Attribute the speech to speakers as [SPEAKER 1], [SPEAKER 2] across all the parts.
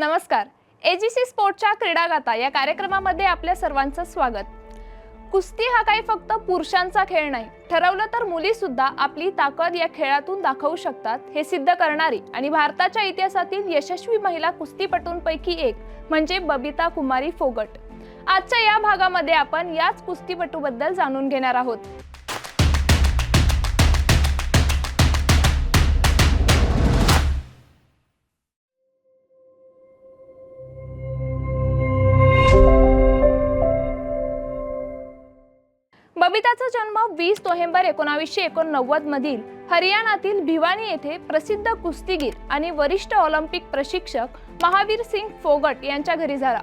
[SPEAKER 1] नमस्कार. एजीसी स्पोर्टच्या क्रीडागाता या कार्यक्रमामध्ये आपल्या सर्वांचं स्वागत. कुस्ती हा काही फक्त पुरुषांचा खेळ नाही ठरवलं तर मुली सुद्धा आपली ताकद या खेळातून दाखवू शकतात हे सिद्ध करणारी आणि भारताच्या इतिहासातील यशस्वी महिला कुस्तीपटूंपैकी एक म्हणजे बबिता कुमारी फोगट. आजच्या या भागामध्ये आपण याच कुस्तीपटूबद्दल जाणून घेणार आहोत. कविताचा जन्म वीस नोव्हेंबर एकोणावीसशे एकोणनव्वद मधील हरियाणातील भिवानी येथे प्रसिद्ध कुस्तीगीर आणि वरिष्ठ ऑलिम्पिक प्रशिक्षक महावीर सिंग फोगट यांच्या घरी झाला.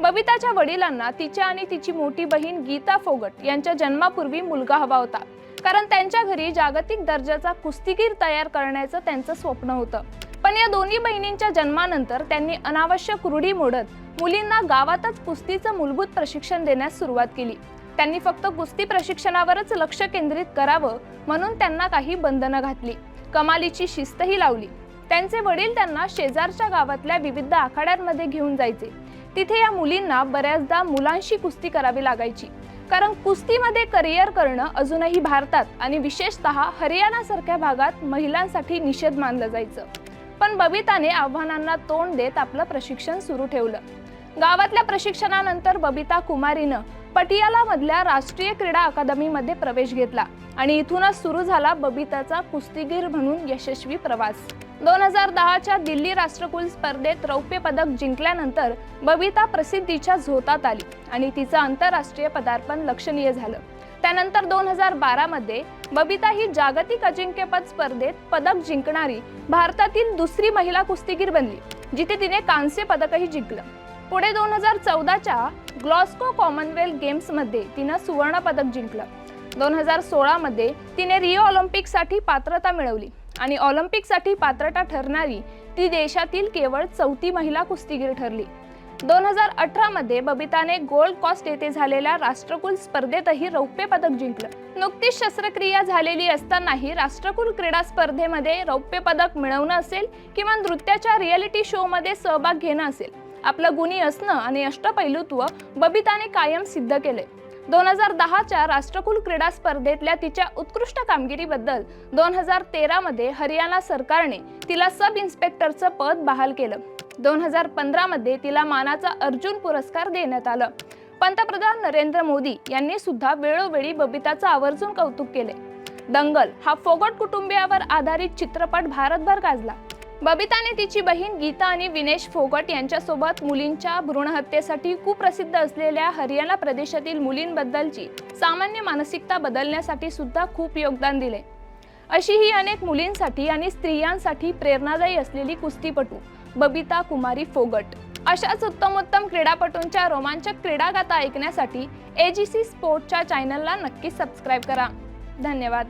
[SPEAKER 1] बबिताच्या वडिलांना तिच्या आणि तिची मोठी बहीण गीता फोगट यांच्या जन्मापूर्वी मुलगा हवा होता. कारण त्यांच्या घरी जागतिक दर्जाचा कुस्तीगीर तयार करण्याचं त्यांचं स्वप्न होतं. पण या दोन्ही बहिणींच्या जन्मानंतर त्यांनी अनावश्यक रूढी मोडत मुलींना गावातच कुस्तीचं मूलभूत प्रशिक्षण देण्यास सुरुवात केली. त्यांनी फक्त कुस्ती प्रशिक्षणावरच लक्ष केंद्रित करावं म्हणून त्यांना काही बंधनं घातली. कमालीची शिस्तही लावली. त्यांचे वडील त्यांना शेजारच्या गावातल्या विविध आखाड्यांमध्ये घेऊन जायचे. तिथे या मुलींना बऱ्याचदा मुलांशी कुस्ती करावी लागायची. कारण कुस्तीमध्ये करिअर करणं अजूनही भारतात आणि विशेषतः हरियाणासारख्या भागात महिलांसाठी निषेध मानलं जायचं. पण बबिताने आव्हानांना तोंड देत आपलं प्रशिक्षण सुरू ठेवलं. गावातल्या प्रशिक्षणानंतर बबिता कुमारीनं पटियाला मधल्या राष्ट्रीय क्रीडा अकादमीमध्ये प्रवेश घेतला आणि इथूनच सुरू झाला बबिताचा कुस्तीगीर म्हणून यशस्वी प्रवास. दोन हजार दहाच्या दिल्ली राष्ट्रकुल स्पर्धेत रौप्य पदक जिंकल्यानंतर बबिता प्रसिद्धीच्या झोतात आली आणि तिचं आंतरराष्ट्रीय पदार्पण लक्षणीय झालं. त्यानंतर दोन हजार बारामध्ये बबिता ही जागतिक अजिंक्यपद स्पर्धेत पदक जिंकणारी भारतातील दुसरी महिला कुस्तीगीर बनली जिथे तिने कांस्य पदकही जिंकलं. पुढे दोन हजार चौदाच्या ग्लॉस्को कॉमनवेल्थ गेम्समध्ये तिनं सुवर्ण पदक जिंकलं. दोन हजार सोळामध्ये तिने रिओ ऑलिम्पिकसाठी पात्रता मिळवली आणि ऑलिम्पिकसाठी पात्रता ठरणारी ती देशातील केवळ चौथी महिला कुस्तीगीर ठरली. दोन हजार अठरामध्ये बबिताने गोल्ड कॉस्ट येथे झालेल्या राष्ट्रकुल स्पर्धेतही रौप्य पदक जिंकलं. नुकतीच शस्त्रक्रिया झालेली असतानाही राष्ट्रकुल क्रीडा स्पर्धेमध्ये रौप्य पदक मिळवणं असेल किंवा नृत्याच्या रियालिटी शोमध्ये सहभाग घेणं असेल आपलं गुणी असणं आणि अष्टपैलुत्व बबिताने कायम सिद्ध केले. दोन हजार दहाच्या राष्ट्रकुल क्रीडा स्पर्धेतल्या तिच्या उत्कृष्ट कामगिरीबद्दल दोन हजार तेरामध्ये हरियाणा सरकारने तिला सब इन्स्पेक्टरचं पद बहाल केलं. दोन हजार पंधरामध्ये तिला मानाचा अर्जुन पुरस्कार देण्यात आला. पंतप्रधान नरेंद्र मोदी यांनी सुद्धा वेळोवेळी बबिताचं आवर्जून कौतुक केले. दंगल हा फोगट कुटुंबियावर आधारित चित्रपट भारतभर गाजला. बबिताने तिची बहीण गीता आणि विनेश फोगट यांच्यासोबत मुलींच्या भ्रूणहत्येसाठी कुप्रसिद्ध असलेल्या हरियाणा प्रदेशातील मुलींबद्दलची सामान्य मानसिकता बदलण्यासाठी सुद्धा खूप योगदान दिले. अशी ही अनेक मुलींसाठी आणि स्त्रियांसाठी प्रेरणादायी असलेली कुस्तीपटू बबिता कुमारी फोगट. अशाच उत्तमोत्तम क्रीडापटूंच्या रोमांचक क्रीडागाथा ऐकण्यासाठी एजीसी स्पोर्टच्या चॅनलला नक्की सबस्क्राईब करा. धन्यवाद.